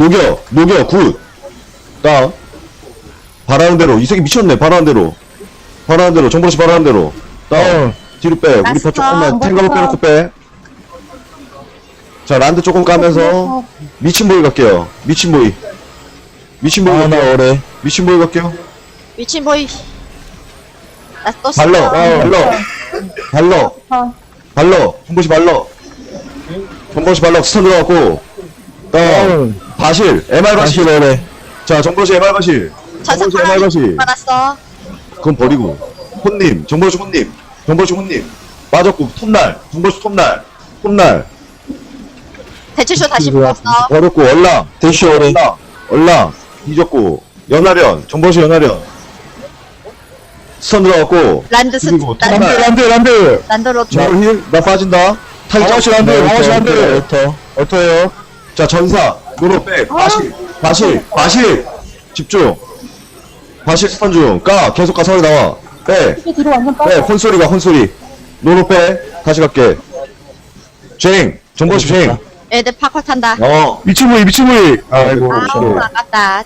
녹여 녹여 굿딱 바라는 대로. 이 새끼 미쳤네 바라는 대로. 바라는 대로. 정보씨 바라는 대로. 다운 뒤로 빼. 우리. 버 조금만 탱가로 빼놓고 빼자 란드 조금 까면서 미친 보이 갈게요. 미친 보이. 미친 보이 아나 갈게요 어래 미친 보이 갈게요. 미친 보이. 나또 발러 발러 발러 아, 발러 정보씨 발러 정보씨 발러 스턴 들어갔고. 다운 바실 MR 바실. 어래 자 정보씨 MR 바실. 전사 정보씨 MR 바실. 받았어. 그건 버리고. 혼님 정보씨 혼님. 정보씨 혼님. 빠졌고 톱날. 정보씨 톱날. 톱날. 대치쇼 다시 뽑았어. 버렸고 얼랑. 대시 어래 얼랑. 얼랑. 뒤졌고 연하련 정보씨 연하련 스턴 들어갔고. 란드 스 그리고 란드. 란드 란드 란드. 란드로 정보 힐나 빠진다. 탈장 방어시 란드. 네, 방어시 란드. 어터. 어터요 자 전사 노로백 바실 바실 바실 집중 바실 스턴 중까 계속 가 서울 나와 빼 이게 뒤로 완전 빼, 빠져. 혼소리가 혼소리. 노노 빼. 다시 갈게. 쟁. 정보시 쟁. 애들 파콜 탄다. 어. 미친 무이 미친 무이 아이고 아우 아깝다.